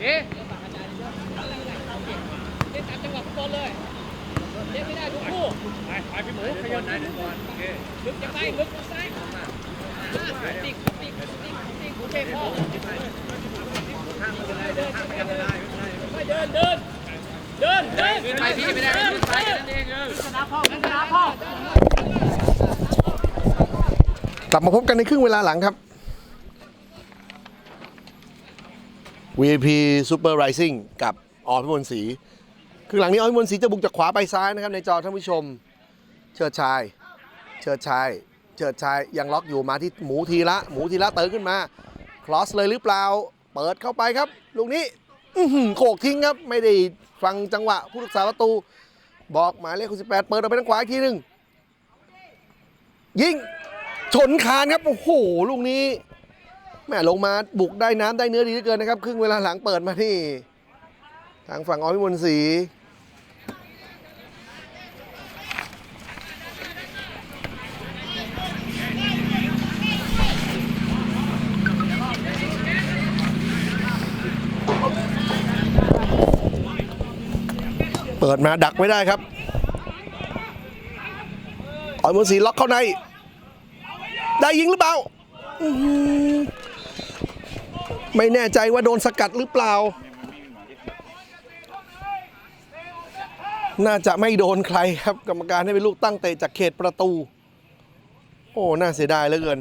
เอ๊ะเล่นตามจังหวะฟุตบอลเลยเล่นไม่ได้ทุกคู่ไปไปพี่หมูขยันนะบอลโอเคลึกจะไปลึกจะซ้ายติ๊กติ๊กติ๊กติ๊กโอเคพ่อข้างไม่เป็นไรเดินข้างไม่เป็นไรไม่เป็นไรไปเดินเดินเดินเดินขึ้นไปพี่ไม่ได้ขึ้นไปนั่นเองเออกลับมาพบกันในครึ่งเวลาหลังครับ VP Super Rising กับออพิมลศรีครึ่งหลังนี้ออพิมลศรีจะบุกจากขวาไปซ้ายนะครับในจอท่านผู้ชม เชิดชาย เชิดชาย เชิดชายยังล็อกอยู่มาที่หมูทีละหมูทีละเติร์ขึ้นมาคลอสเลยหรือเปล่า เปิดเข้าไปครับ ลูกนี้โขกทิ้งครับ ไม่ได้ฟังจังหวะ ผู้รักษาประตู บอกหมายเลขคุณสิบแปดเปิดออกไปทางขวาอีกทีหนึ่งยิงชนคานครับ โอ้โห ลูกนี้ แม่ลงมาบุกได้น้ำได้เนื้อดีเหลือเกินนะครับ ครึ่งเวลาหลังเปิดมาที่ ทางฝั่งอพิมลศรีเปิดมาดักไม่ได้ครับอพิมลศรีล็อกเข้าใน ได้ยิงหรือเปล่า ไม่แน่ใจว่าโดนสกัดหรือเปล่า น่าจะไม่โดนใครครับ กรรมการให้เป็นลูกตั้งเตะจากเขตประตู โอ้ น่าเสียดายเหลือเกิน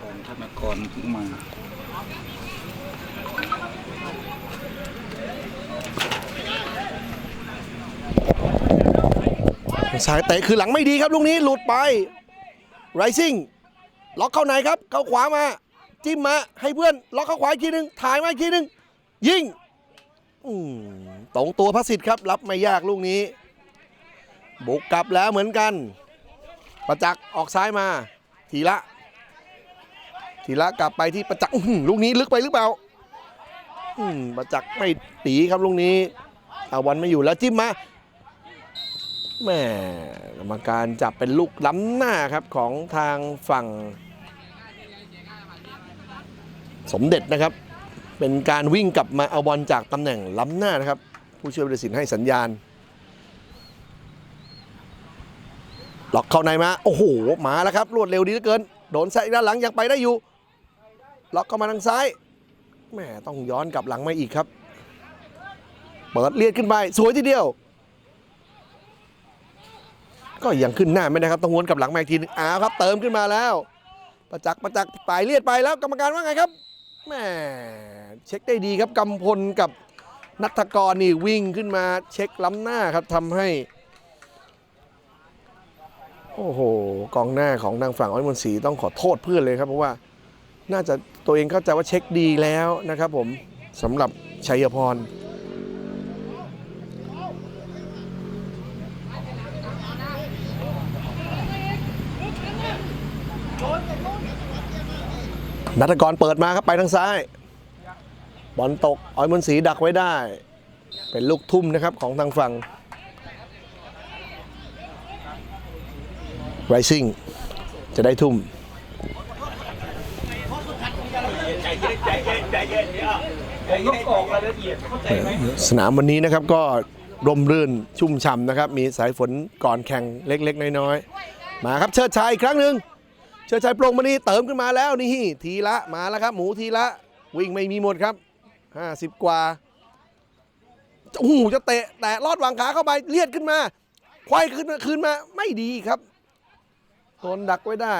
ของธนากรพิ่งมาสายเตะคือหลังไม่ดีครับลูกนี้หลุดไปไรซิ่ง ล็อกเข้าในครับ เข้าขวามา จิ้มมา ให้เพื่อนล็อกเข้าขวาอีกทีหนึง ถ่ายมาอีกทีหนึง ยิงตรงตัวพระสิทธิ์ครับ รับไม่ยากลูกนี้ บุกกลับแล้วเหมือนกัน ประจักษ์ออกซ้ายมา ทีละ ทีละกลับไปที่ประจักษ์ลูกนี้ลึกไปหรือเปล่าประจักษ์ไม่ตีครับลูกนี้เอาวันไม่อยู่แล้วจิ้มมาแม่กรรมการจับเป็นลูกล้ำหน้าครับของทางฝั่ง สมเด็จนะครับ เป็นการวิ่งกลับมาเอาบอลจากตำแหน่งล้ำหน้านะครับ ผู้ช่วยผู้ตัดสินให้สัญญาณล็อกเข้าในมาโอ้โหมาแล้วครับรวดเร็วดีเหลือเกิน โดนแซะด้านหลังยังไปได้อยู่ ล็อกเข้ามาทางซ้ายแม่ต้องย้อนกลับหลังมาอีกครับ เปิดเลียดขึ้นไป สวยทีเดียว ก็ยังขึ้นหน้าไม่ได้ครับต้องวนกลับหลังมาอีกทีนึงอ้าวครับ เติมขึ้นมาแล้ว ประจักษ์ประจักษ์ไต่เลียดไปแล้วกรรมการว่าไงครับ แหม่เช็คได้ดีครับกำพลกับนัทกรนี่วิ่งขึ้นมาเช็คล้ำหน้าครับทำให้ โอ้โหกองหน้าของทางฝั่งอ้อยมนศรีต้องขอโทษเพื่อนเลยครับเพราะว่าน่าจะตัวเองเข้าใจว่าเช็คดีแล้วนะครับผมสำหรับชัยพร นัทกรเปิดมาครับไปทางซ้าย บอลตกอ้อยมนต์ศรีดักไว้ได้ เป็นลูกทุ่มนะครับของทางฝั่งไรซิ่งจะได้ทุ่มสนามวันนี้นะครับก็ร่มรื่นชุ่มฉ่ำนะครับ มีสายฝนก่อนแข่งเล็ก ๆ น้อย ๆ มาครับเชิดชัยอีกครั้งหนึ่ง เชิดชัยโปร่งมานี่เติมขึ้นมาแล้วนี่ทีละมาแล้วครับ หมูทีละวิ่งไม่มีหมดครับ 50 กว่าโอ้โหจะเตะแต่ลอดวางขาเข้าไปเลียดขึ้นมาควายขึ้นมาคืนมาไม่ดีครับโดนดักไว้ได้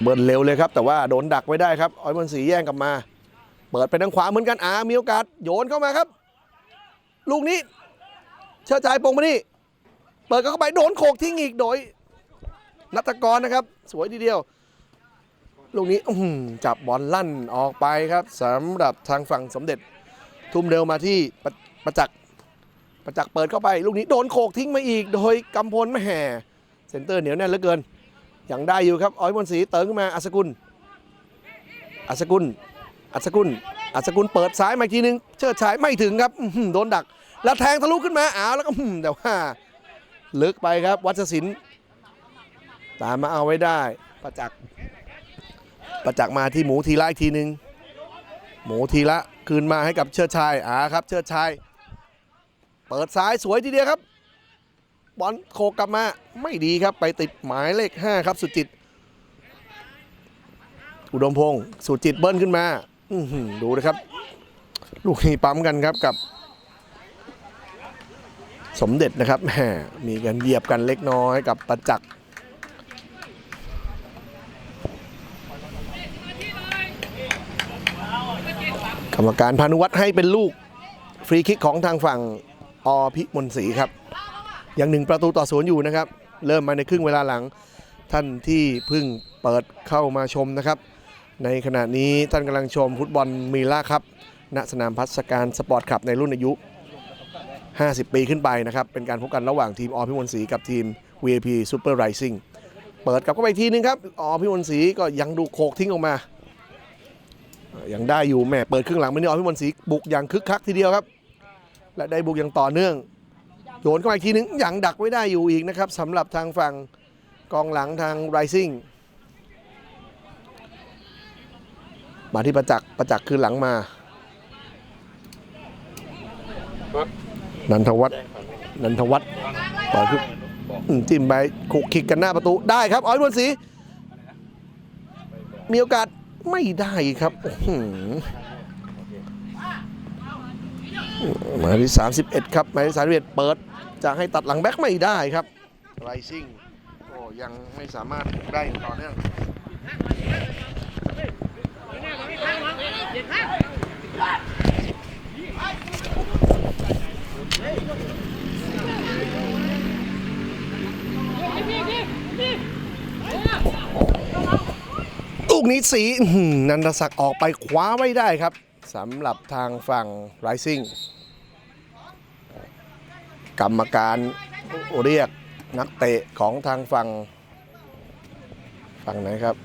เบิร์นเร็วเลยครับ แต่ว่าโดนดักไว้ได้ครับอ้อยมันสีแย่งกลับมา เปิดไปทางขวาเหมือนกันอามีโอกาสโยนเข้ามาครับ ลูกนี้เชิดชัยโปร่งมานี่ เปิดเข้าไปโดนโขกทิ้งอีกโดยนัตกรนะครับ สวยทีเดียวลูกนี้จับบอลลั่นออกไปครับสำหรับทางฝั่งสมเด็จ ทุ่มเร็วมาที่ประประจักษ์ประจักษ์เปิดเข้าไป ลูกนี้โดนโขกทิ้งมาอีก โดยกำพลแม่แห่เซนเตอร์เหนียวแน่นเหลือเกินยังได้อยู่ครับอ้อยมนต์ศรีเติมขึ้นมาอัศกุลอัศกุลอัศกุลอัศกุลเปิดซ้ายมาทีนึงเชิดฉายไม่ถึงครับโดนดัก แล้วแทงทะลุขึ้นมาอ้าวแล้วก็แต่ว่า ลึกไปครับ วัชสินตามมาเอาไว้ได้ ประจักษ์ประจักษ์มาที่หมูทีละอีกทีหนึ่งหมูทีละคืนมาให้กับเชิดชายอ่าครับ เชิดชายเปิดซ้ายสวยทีเดียวครับ บอลโคกลับมาไม่ดีครับไปติดหมายเลข 5 ครับสุจิต อุดมพงศ์สุจิตเบิ้ลขึ้นมาอืดูนะครับ ลูกนี้ปั๊มกันครับกับ สมเด็จนะครับแหมมีกันเหยียบกันเล็กน้อยกับประจักษ์กรรมการพานุวัฒน์ให้เป็นลูก ฟรีคิกของทางฝั่งอพิมลศรีครับยังหนึ่งประตูต่อศูนย์อยู่นะครับ เริ่มมาในครึ่งเวลาหลังท่านที่เพิ่งเปิดเข้ามาชมนะครับ ในขณะนี้ท่านกำลังชมฟุตบอลมีล่าครับณสนามพัฒการสปอร์ตคลับในรุ่นอายุ 50 ปีขึ้นไปนะครับ เป็นการพบกันระหว่างทีมอพิมลศรีกับทีม VIP Super Rising เปิดกลับเข้าไปอีกทีนึงครับอพิมลศรีก็ยังดูโคกทิ้งออกมายังได้อยู่แม่เปิดครึ่งหลังไมานี่อพิมลศรีบุกอย่างคึกคักทีเดียวครับ และได้บุกอย่างต่อเนื่องโยนเข้ามาอีกทีนึงยังดักไว้ได้อยู่อีกนะครับสำหรับทางฝั่งกองหลังทาง Rising มาที่ประจักษ์ประจักษ์คืนหลังมา นันทวัฒน์นันทวัฒน์เปิดขึ้นจิ้มไปขุกคิกกันหน้าประตูได้ครับอ้อยบนศรีมีโอกาสไม่ได้ครับอื้อหือหมายที่ 31 ครับหมายที่31เปิด จะให้ตัดหลังแบ็คไม่ได้ครับไรซิ่งโอ้ยังไม่สามารถได้ต่อเนื่อง ลูกนี้สีนันทศักดิ์ออกไปคว้าไว้ได้ครับสำหรับทางฝั่ง Rising กรรมการเรียกนักเตะของทางฝั่งฝั่งไหนครับ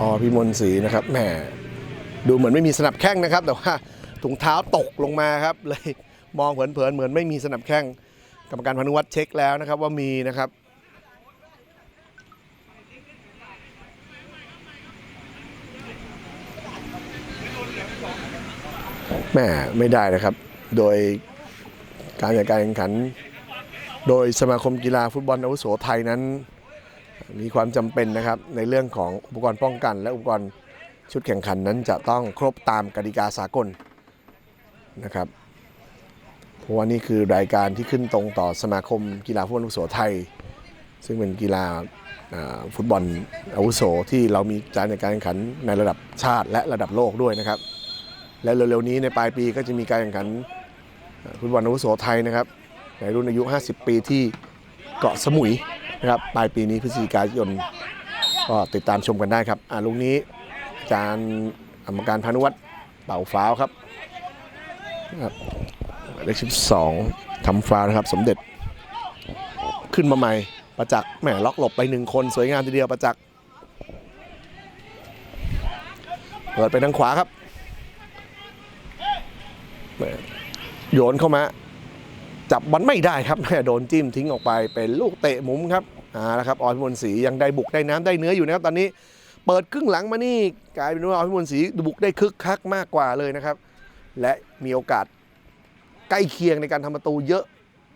อ๋อพิมลศรีนะครับแหมดูเหมือนไม่มีสนับแข้งนะครับ แต่ว่า ถุงเท้าตกลงมาครับเลยมองเผินๆเหมือนไม่มีสนับแข้งกรรมการพานุวัฒน์เช็คแล้วนะครับว่ามีนะครับแม่ไม่ได้นะครับ โดยการจัดการแข่งขัน โดยสมาคมกีฬาฟุตบอลอาวุโสไทยนั้น มีความจำเป็นนะครับ ในเรื่องของอุปกรณ์ป้องกัน และอุปกรณ์ชุดแข่งขันนั้นจะต้องครบตามกติกาสากล นะครับเพราะว่านี่คือรายการที่ขึ้นตรงต่อสมาคมกีฬาฟุตบอลอาวุโสไทย ซึ่งเป็นกีฬาฟุตบอลอาวุโสที่เรามีการจัดการแข่งขันในระดับชาติและระดับโลกด้วยนะครับ และเร็วๆนี้ในปลายปีก็จะมีการแข่งขันฟุตบอลอาวุโสไทยนะครับ ในรุ่นอายุ 50 ปีที่เกาะสมุยนะครับปลายปีนี้พฤศจิกายนก็ติดตามชมกันได้ครับอ่าลุงนี้อาจารย์กรรมการพานุวัฒน์เป่าฟ้าวครับ ครับหมายเลข12ทำฟาวนะครับ สมเด็จ ขึ้นมาใหม่ ประจักษ์แหมล็อกหลบไปหนึ่งคน สวยงามทีเดียวประจักษ์เปิดไปทางขวาครับโยนเข้ามา จับบอลไม่ได้ครับแม่โดนจิ้มทิ้งออกไปเป็นลูกเตะมุมครับอ่าแล้วครับออยพิมลศรียังได้บุกได้น้ำได้เนื้ออยู่นะครับตอนนี้ เปิดครึ่งหลังมานี่กลายเป็นว่าออยพิมลศรีบุกได้คึกคักมากกว่าเลยนะครับ และมีโอกาสใกล้เคียงในการทำประตูเยอะ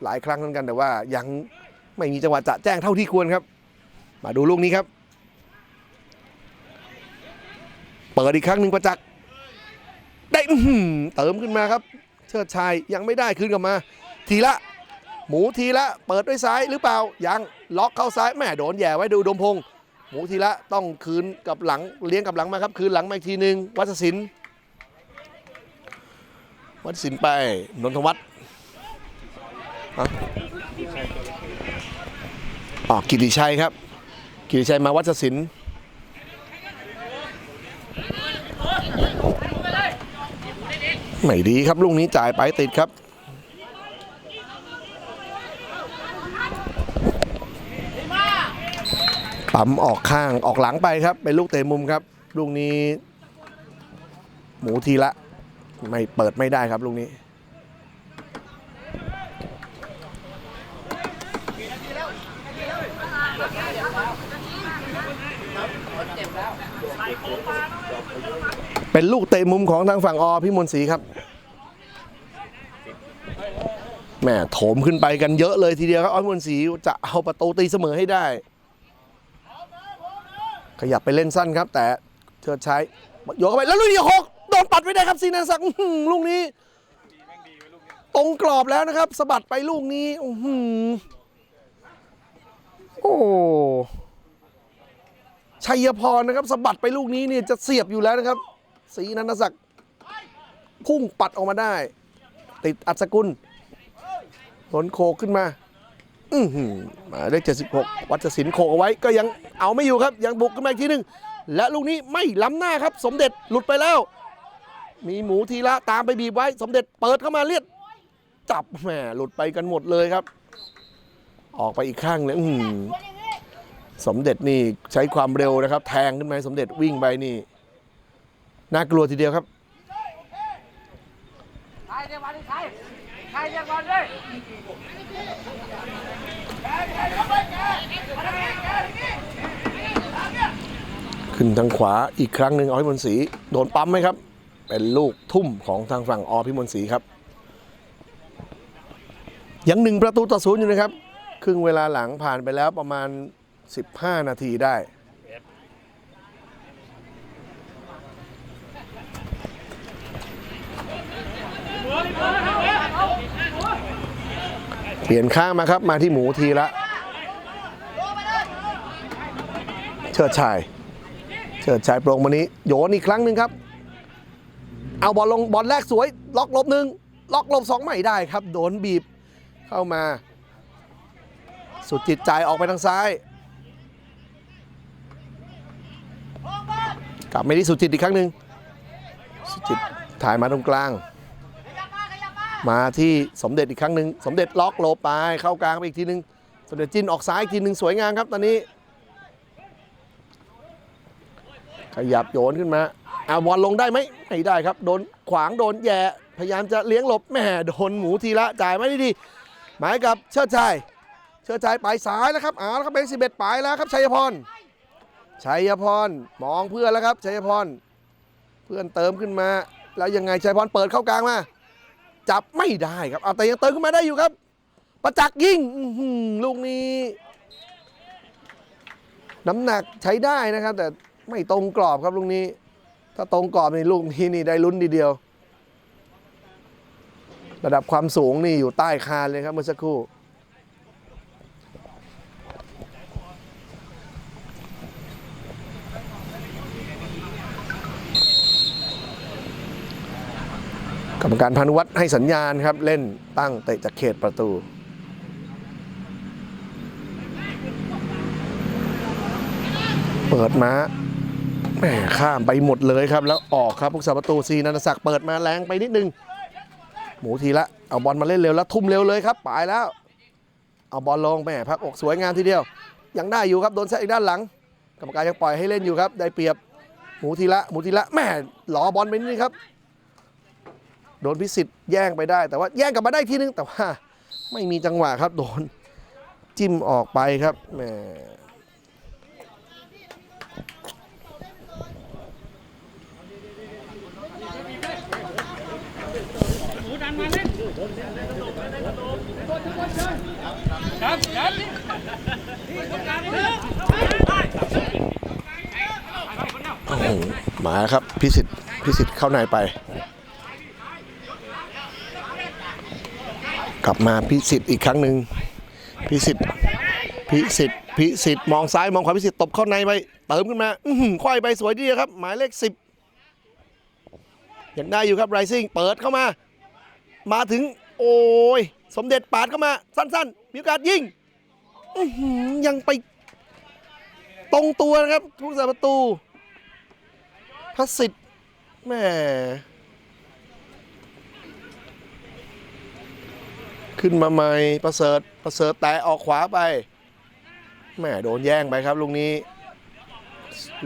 หลายครั้งเหมือนกันแต่ว่ายังไม่มีจังหวะจะแจ้งเท่าที่ควรครับ มาดูลูกนี้ครับ เปิดอีกครั้งหนึ่งประจักษ์ได้เติมขึ้นมาครับ เชิดชัยยังไม่ได้คืนกลับมา ทีละ หมูทีละ เปิดด้วยซ้ายหรือเปล่ายังล็อกเข้าซ้ายแม่โดนแย่ไว้ดูดมพงหมูทีละต้องคืนกับหลังเลี้ยงกับหลังมาครับ คืนหลังมาอีกทีหนึ่งวัชศิลป์ วัชศิลป์ไปนนทวัฒน์อ๋อกิติชัยครับ กิติชัยมาวัชศิลป์ไม่ดีครับลูกนี้จ่ายไปติดครับปั๊มออกข้างออกหลังไปครับ เป็นลูกเตะมุมครับ ลูกนี้ หมูทีละ ไม่เปิดไม่ได้ครับลูกนี้เป็นลูกเตะมุมของทางฝั่งอพิมลศรีครับแม่โถมขึ้นไปกันเยอะเลยทีเดียวครับอพิมลศรีจะเอาประตูตีเสมอให้ได้ ขยับไปเล่นสั้นครับ แต่เชิดใช้โยกเข้าไปแล้วลูกนี้หก นปัดไว้ได้ครับซีนันศักลูกนี้ ตรงกรอบแล้วนะครับสะบัดไปลูกนี้อื้อหือโอ้ชัยพรนะครับสะบัดไปลูกนี้เนี่ยจะเสียบอยู่แล้วนะครับศรีนันทศักดิ์พุ่งปัดออกมาได้ ติดอัศกุลหนโคขึ้นมา อือหือหมายเลข76วัชศิลป์โคเอาไว้ก็ยังเอาไม่อยู่ครับ ยังบุกขึ้นมาอีกทีหนึ่งและลูกนี้ไม่ล้ำหน้าครับ สมเด็จหลุดไปแล้ว มีหมูทีละตามไปบีบไว้ สมเด็จเปิดเข้ามาเลียดจับแหมหลุดไปกันหมดเลยครับ ออกไปอีกข้างเลยสมเด็จนี่ใช้ความเร็วนะครับ แทงขึ้นมาให้สมเด็จวิ่งไปนี่น่ากลัวทีเดียวครับขึ้นทางขวาอีกครั้งหนึ่งอพิมลศรีโดนปั๊มไหมครับ เป็นลูกทุ่มของทางฝั่งอพิมลศรีครับ ยังหนึ่งประตูต่อศูนย์อยู่นะครับ ครึ่งเวลาหลังผ่านไปแล้วประมาณ 15 นาทีได้เปลี่ยนข้างมาครับมาที่หมูทีละ เชิดชาย เชิดชายโปรงมานี้โยนอีกครั้งหนึ่งครับ เอาบอลลงบอลแรกสวย ล็อกลบหนึ่งล็อกลบสองไม่ได้ครับ โดนบีบเข้ามา สุดจิตใจออกไปทางซ้าย กลับไปที่สุดจิตอีกครั้งหนึ่งสุดจิตถ่ายมาตรงกลาง มาที่สมเด็จอีกครั้งหนึ่งสมเด็จล็อกโลไปเข้ากลางไปอีกทีหนึ่งสมเด็จจินออกซ้ายอีกทีหนึ่งสวยงามครับตอนนี้ ขยับโยนขึ้นมา อาบอลลงได้ไหมไม่ได้ครับ โดนขวางโดนแย่พยายามจะเลี้ยงหลบแหม่โดนหมูทีละจ่ายไม่ได้ดีหมายกับเชิดชัยเชิดชัยไปซ้ายแล้วครับเอาแล้วครับเบงสิบเอ็ดไปแล้วครับชัยพรชัยพรมองเพื่อนแล้วครับชัยพรเพื่อนเติมขึ้นมา แล้วยังไงชัยพรเปิดเข้ากลางมาจับไม่ได้ครับเอาแต่ยังเติมขึ้นมาได้อยู่ครับ ประจักษ์ยิงลูกนี้ น้ำหนักใช้ได้นะครับ แต่ไม่ตรงกรอบครับลูกนี้ ถ้าตรงกรอบในลูกนี้นี่ได้ลุ้นทีเดียว ระดับความสูงนี่อยู่ใต้คานเลยครับเมื่อสักครู่กรรมการพานุวัฒน์ให้สัญญาณครับ เล่นตั้งเตะจากเขตประตู เปิดม้า แหมข้ามไปหมดเลยครับ แล้วออกครับผู้สาประตูซีนันศักดิ์เปิดมาแรงไปนิดนึง หมูทีละเอาบอลมาเล่นเร็วแล้วทุ่มเร็วเลยครับไปแล้ว เอาบอลลงแหมพักอกสวยงามทีเดียว ยังได้อยู่ครับโดนแซะอีกด้านหลัง กรรมการยังปล่อยให้เล่นอยู่ครับ ได้เปรียบหมูทีละหมูทีละแหมหลอบอลไปนิดนึงครับ โดนพิสิทธิ์แย่งไปได้ แต่ว่าแย่งกลับมาได้ทีนึงแต่ว่า ไม่มีจังหวะครับโดนจิ้มออกไปครับแหม ครับครับ โอ้โหมาครับพิสิทธิ์พิสิทธิ์เข้าในไป กลับมาพิสิทธิ์อีกครั้งหนึ่งพิสิทธิ์พิสิทธิ์พิสิทธิ์มองซ้ายมองขวาพิสิทธิ์ตบเข้าในไปเติมขึ้นมาอืควายไปสวยดีครับ หมายเลขสิบยังได้อยู่ครับไรซิ่งเปิดเข้ามา มาถึง โอ้ย สมเด็จปาดเข้ามา สั้น ๆ มีโอกาสยิงยังไปตรงตัวนะครับผู้สาประตูพระสิทธิ์แม่ขึ้นมาใหม่ประเสริฐประเสริฐแต่ออกขวาไปแม่โดนแย่งไปครับลูกนี้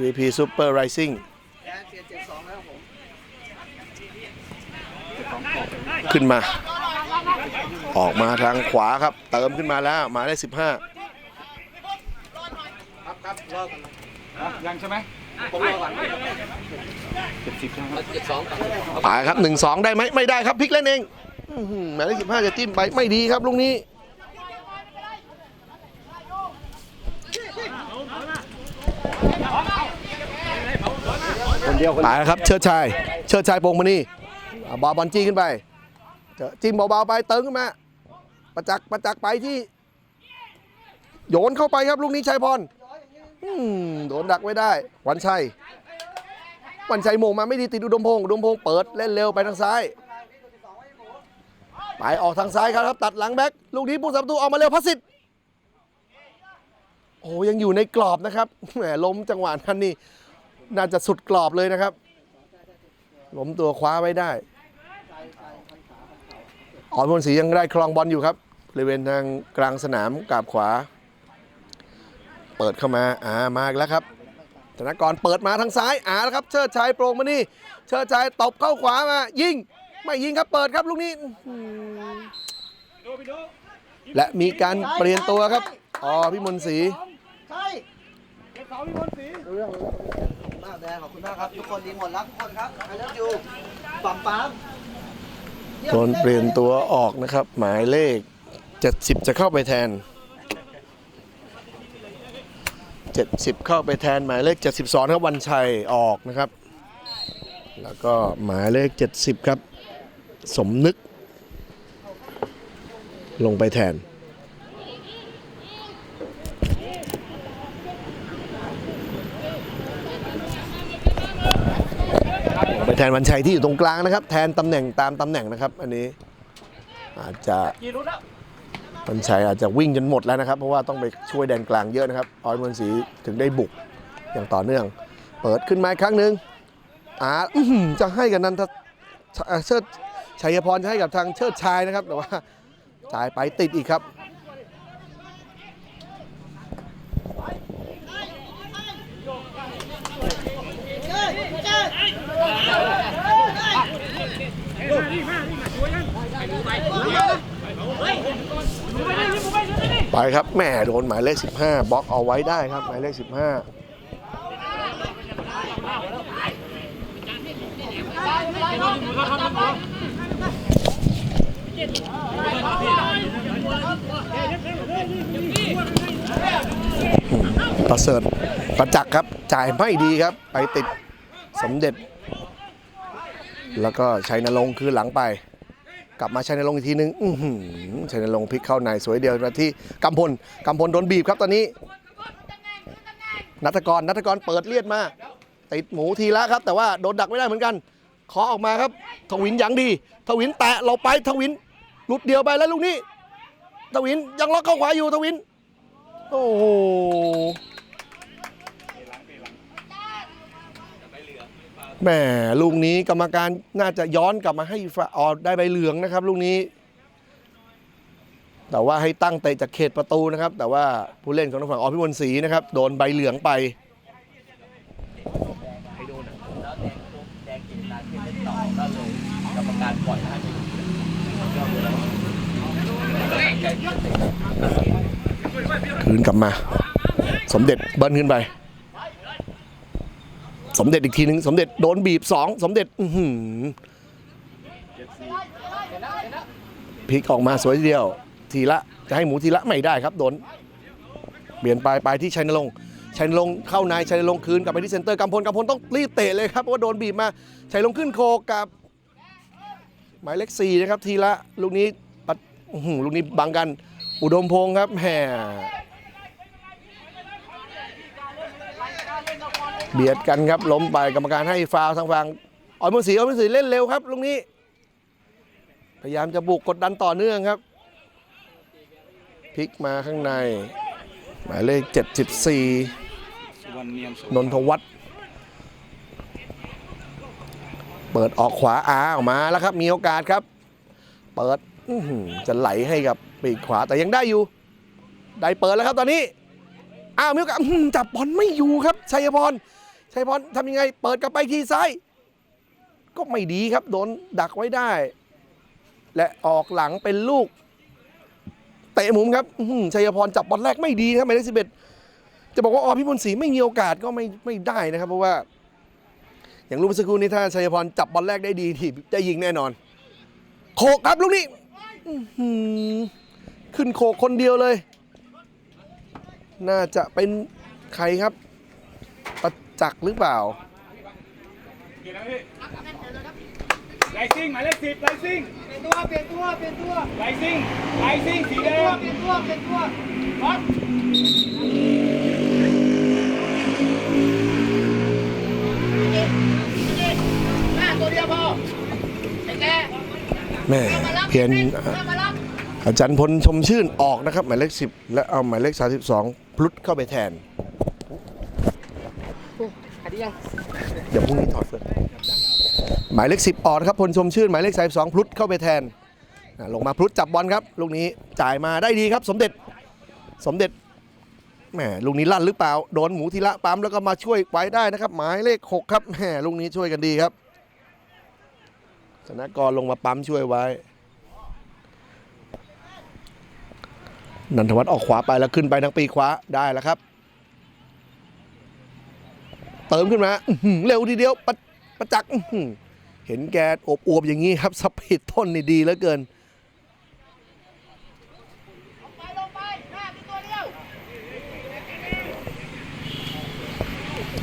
VP Super Rising ขึ้นมา ออกมาทางขวาครับ เติมขึ้นมาแล้วหมายเลข15ยังใช่ไหมผมรอก่อนเจ็ดสิบใช่ไหมเจ็ดสองก่อนไปครับหนึ่งสองได้ไหมไม่ได้ครับพลิกเล่นเองอื้อหือหมายเลขสิบห้าจะจิ้มไปไม่ดีครับลูกนี้คนเดียวคนไปแล้วครับ เชิดชายเชิดชายโปงมานี่เอาบอลบอลจี้ขึ้นไปเจอจิ้มเบาๆไปเติมขึ้นมา ประจักษ์ประจักษ์ไปที่ โยนเข้าไปครับลูกนี้ชัยพรโดนดักไว้ได้ วันชัย วันชัยโมงมาไม่ดีติดอุดมพงศ์อุดมพงศ์เปิดเล่นเร็วไปทางซ้ายไปออกทางซ้ายครับ ตัดหลังแบ็คลูกนี้ผู้สับประตูออกมาเร็วพัสิทธิ์โอ้ยังอยู่ในกรอบนะครับแหมล้มจังหวะนั้นนี่น่าจะสุดกรอบเลยนะครับล้มตัวคว้าไว้ได้ออนพลศรียังได้ครองบอลอยู่ครับ บริเวณทางกลางสนามกาบขวา เปิดเข้ามาอ่ามาอีกแล้วครับธนกรเปิดมาทางซ้ายอ่าแล้วครับ เชิดชัยโปร่งมานี่ เชิดชัยตบเข้าขวามา ยิง ไม่ยิงครับเปิดครับลูกนี้อื้อหือและมีการเปลี่ยนตัวครับอ๋อพี่มนต์ศรีใช่รู้เรื่องรู้เรื่องมากแดงขอบคุณมากครับ ทุกคนดีหมดรักทุกคนครับไอเลิฟยูปั๊มปั๊มโดนเปลี่ยนตัวออกนะครับ หมายเลข 70 จะเข้าไปแทน 70 เข้าไปแทนหมายเลข 72 ครับวันชัยออกนะครับ แล้วก็หมายเลข 70 ครับ สมนึก ลงไปแทนไปแทนวันชัยที่อยู่ตรงกลางนะครับ แทนตำแหน่งตามตำแหน่งนะครับ อันนี้อาจจะ วันชัยอาจจะวิ่งจนหมดแล้วนะครับ เพราะว่าต้องไปช่วยแดนกลางเยอะนะครับ ออยมนศรีถึงได้บุกอย่างต่อเนื่อง เปิดขึ้นมาอีกครั้งหนึ่งอ่าจะให้กับนันทเอ่อเชิดชัยพรจะให้กับทางเชิดชายนะครับ แต่ว่าจ่ายไปติดอีกครับ ไปครับแม่โดนหมายเลข 15บล็อกเอาไว้ได้ครับหมายเลข 15ประเสริฐประจักษ์ครับ จ่ายไม่ดีครับ ไปติดสมเด็จ แล้วก็ชัยนรงค์คือหลังไป กลับมาชัยนรงค์อีกทีนึงอื้อหือชัยนรงค์พลิกเข้าในสวยเดียวมาที่กำพลกำพลโดนบีบครับตอนนี้ นัทกรนัทกรเปิดเลียดมาติดหมูทีละครับ แต่ว่าโดนดักไม่ได้เหมือนกันขอออกมาครับ ทวินยังดี ทวินแตะเราไปทวินหลุดเดียวไปแล้วลูกนี้ ทวินยังล็อกเข้าขวาอยู่ทวิน โอ้โห แหมลูกนี้กรรมการน่าจะย้อนกลับมาให้ฟาออได้ใบเหลืองนะครับลูกนี้ แต่ว่าให้ตั้งเตะจากเขตประตูนะครับ แต่ว่าผู้เล่นของทางฝั่งออพิมลศรีนะครับ โดนใบเหลืองไปคืนกลับมา สมเด็จเบิ้ลขึ้นไป สมเด็จอีกทีหนึ่งสมเด็จโดนบีบสองสมเด็จพลิกออกมาสวยทีเดียว ทีละจะให้หมูทีละไม่ได้ครับโดนเปลี่ยนไปไปที่ชัยนรงค์ชัยนรงค์เข้าในชัยนรงค์คืนกลับไปที่เซนเตอร์กำพลกำพลต้องรีบเตะเลยครับเพราะว่าโดนบีบมาชัยนรงค์ขึ้นโคกับ หมายเลขสี่นะครับ ทีละลูกนี้ปัดลูกนี้บังกัน อุดมพงศ์ครับแหม เบียดกันครับล้มไปกรรมการให้ฟาวทางฝั่งออยมุนศรีออยมุนศรีเล่นเร็วครับลูกนี้ พยายามจะบุกกดดันต่อเนื่องครับพลิกมาข้างใน หมายเลข 74นนนทวัฒน์เปิดออกขวาอาออกมาแล้วครับมีโอกาสครับ เปิดจะไหลให้กับปีกขวาแต่ยังได้อยู่ ได้เปิดแล้วครับตอนนี้อ้าวมีโอกาสจับบอลไม่อยู่ครับชัยพร ชัยพรทำยังไง เปิดกลับไปทีซ้าย ก็ไม่ดีครับ โดนดักไว้ได้ และออกหลังเป็นลูก เตะมุมครับชัยพรจับบอลแรกไม่ดีครับหมายเลขสิบเอ็ดจะบอกว่าอพิมลศรีไม่มีโอกาสก็ไม่ไม่ได้นะครับ เพราะว่า อย่างลูกเมื่อสักครู่นี้ถ้าชัยพรจับบอลแรกได้ดีที่ได้ยิงแน่นอนโขกครับลูกนี้ขึ้นโขกคนเดียวเลย น่าจะเป็นใครครับ ประจักษ์หรือเปล่าเปลี่ยนแล้วพี่ไลซิ่งหมายเลขสิบไลซิ่งเปลี่ยนตัวเปลี่ยนตัวเปลี่ยนตัวไลซิ่งไลซิ่งสีแดงเปลี่ยนตัวเปลี่ยนตัวครับหน้าตัวเดียวพอไอ้แกแม่เพียนเข้ามารับอาจารย์พลชมชื่นออกนะครับ หมายเลข10และเอาหมายเลข32พลุดเข้าไปแทน อยัง เดี๋ยวพรุ่งนี้ถอดเสื้อหมายเลข10ออกนะครับพลชมชื่นหมายเลข32พลุดเข้าไปแทนอะลงมาพลุดจับบอลครับลูกนี้จ่ายมาได้ดีครับ สมเด็จสมเด็จแหมลูกนี้ลั่นหรือเปล่าโดนหมูทีละปั๊มแล้วก็มาช่วยไว้ได้นะครับ หมายเลข6ครับแหมลูกนี้ช่วยกันดีครับธนกรลงมาปั๊มช่วยไว้ นันทวัฒน์ออกขวาไปแล้วขึ้นไปทางปีขวาได้แล้วครับ เติมขึ้นมาเร็วทีเดียวประประจักษ์เห็นแกอบอวบอย่างนี้ครับสปีดต้นนี่ดีเหลือเกิน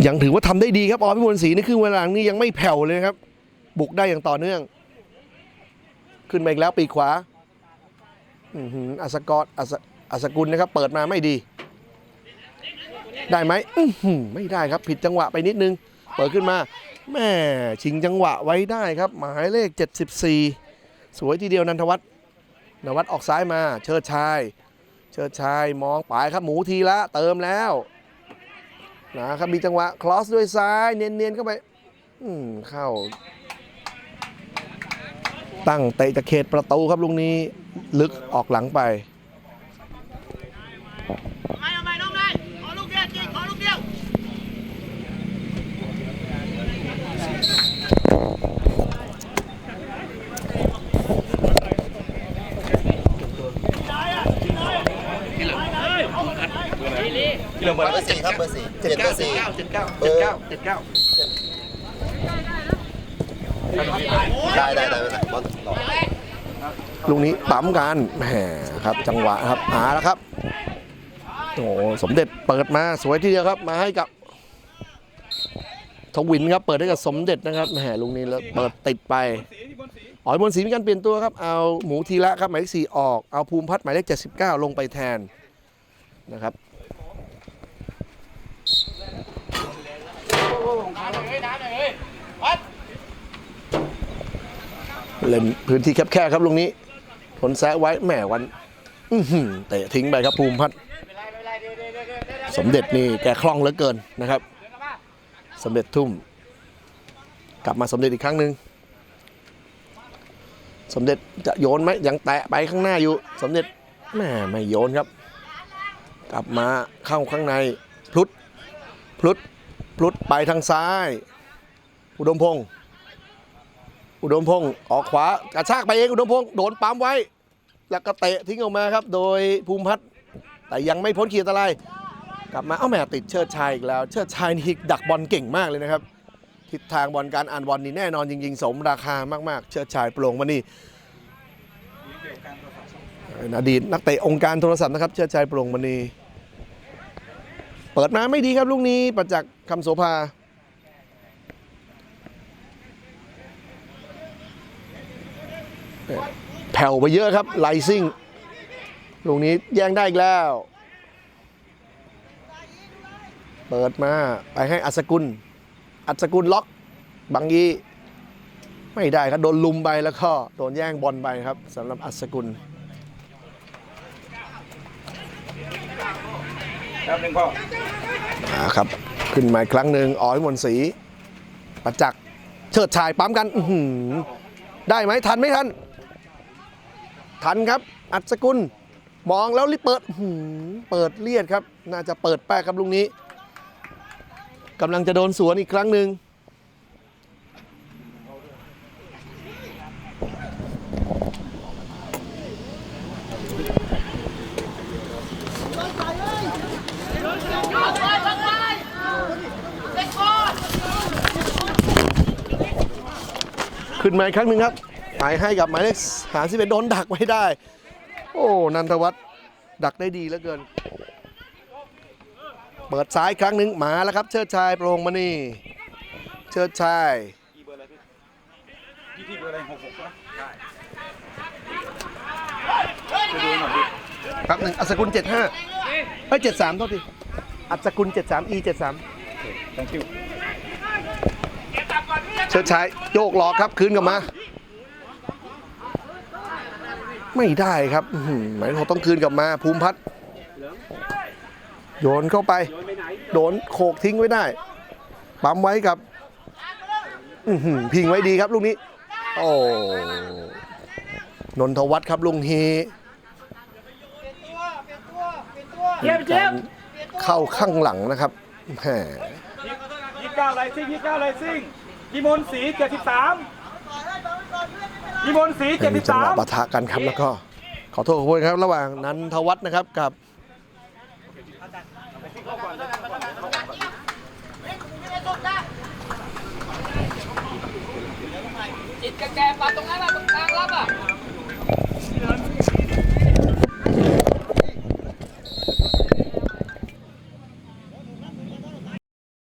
ยังถือว่าทำได้ดีครับออพิมลศรีนี่คือเวลานี้ยังไม่แผ่วเลยครับ บุกได้อย่างต่อเนื่อง ขึ้นมาอีกแล้วปีขวาอือหืออัสกรอัสอัสกุลนะครับ เปิดมาไม่ดี ได้ไหมไม่ได้ครับผิดจังหวะไปนิดนึง เปิดขึ้นมาแม่ชิงจังหวะไว้ได้ครับ หมายเลข 74 สวยทีเดียวนันทวัฒน์นวัฒน์ออกซ้ายมา เชิดชาย เชิดชายมองปลายครับหมูทีละเติมแล้วนะครับมีจังหวะคลอสด้วยซ้ายเนียนๆเข้าไปอืมเข้า ตั้งเตะจากเขตประตูครับลูกนี้ลึกออกหลังไป ไม่เอาไม่น้องนายขอลูกเดียวจริงขอลูกเดียว เบอร์สี่ครับเบอร์สี่เจ็ดเบอร์สี่เจ็ดเก้าเจ็ดเก้าเจ็ดเก้าได้ได้ได้ได้บอลต่อลูกนี้ปั๊มกันแหมครับ จังหวะครับหาแล้วครับโอ้โหสมเด็จเปิดมาสวยทีเดียวครับ มาให้กับทวินครับเปิดให้กับสมเด็จนะครับแหมลูกนี้แล้วเปิดติดไปสีที่บนสีอ๋อยบนสีมีการเปลี่ยนตัวครับ เอาหมูทีละครับหมายเลขสี่ออก เอาภูมิพัฒน์หมายเลข79ลงไปแทนนะครับ เล่นพื้นที่แคบๆครับลุงนี้ผลแซะไว้แหมวันอืเตะทิ้งไปครับภูมิพัฒน์สมเด็จนี่แกคล่องเหลือเกินนะครับ สมเด็จทุ่ม กลับมาสมเด็จอีกครั้งหนึ่งสมเด็จจะโยนไหมยังแตะไปข้างหน้าอยู่ สมเด็จแม่ไม่โยนครับ กลับมาเข้าข้างในพลุดพลุด พลุดไปทางซ้าย อุดมพงศ์อุดมพงศ์ออกขวากระชากไปเองอุดมพงศ์โดนปั๊มไว้ แล้วก็เตะทิ้งออกมาครับ โดยภูมิพัฒน์แต่ยังไม่พ้นขีดอะไรกลับมาเอ้าแหม่ติดเชิดชัยอีกแล้ว เชิดชัยนี่ดักบอลเก่งมากเลยนะครับ ทิศทางบอลการอ่านบอลนี่แน่นอนจริงๆ สมราคามากๆ เชิดชายโปร่งวันนี้อดีตนักเตะองค์การโทรศัพท์นะครับ เชิดชายโปร่งวันนี้เปิดมาไม่ดีครับลูกนี้ประจักษ์ คำโสภาแผ่วไปเยอะครับไลซิ่งลูกนี้แย่งได้อีกแล้ว เปิดมา ไปให้อัศกุล อัศกุลล็อกบางยีไม่ได้ครับ โดนลุมไปแล้วก็โดนแย่งบอลไปครับสำหรับอัศกุลแป๊บหนึงพ่ออ่าครับ ขึ้นมาอีกครั้งหนึ่งอ๋อยมนต์ศรีประจักษ์เชิดชายปั๊มกันได้ไหมทันไหมทัน ทันครับ อัศกุล มองแล้วรีบเปิดเปิดเลียดครับ น่าจะเปิดแป้ครับลุงนี้กำลังจะโดนสวนอีกครั้งหนึ่ง ขึ้นมาอีกครั้งหนึ่งครับหายให้กับหมายเลขหาสิเอ็ดโดนดักไว้ได้ โอ้ นันทวัฒน์ดักได้ดีเหลือเกิน เปิดซ้ายครั้งหนึ่งมาแล้วครับ เชิดชายโปรงมานี่ เชิดชายกี่เบอร์อะไรพี่พี่เบอร์อะไรหกหกนะจะดูหน่อยดิครับหนึ่งอัศกุล75เฮ้ย73โทษทีอัศกุล73 E 73 thank you เชิดชายโยกหลอกครับคืนกลับมา ไม่ได้ครับอื้อหือหมายถึงต้องคืนกลับมา ภูมิพัฒน์โยนเข้าไป โดนโขกทิ้งไว้ได้ ปั๊มไว้กับอื้อหือพิงไว้ดีครับลูกนี้ โอ้นนทวัฒน์ครับลุงฮีเยี่ยมเยี่ยมเข้าข้างหลังนะครับแหมยี่สิบเก้าไรซิ่งยี่สิบเก้าไรซิ่ง นิมนต์สีเจ็ดสิบสามนิมนต์สีเจ็ดสิบสามปะทะกันครับแล้วก็ขอโทษขอโทษครับ ระหว่างนันทวัฒน์นะครับกับจิตแก่ๆปลาตรงนั้นอะตรงกลางรับอะ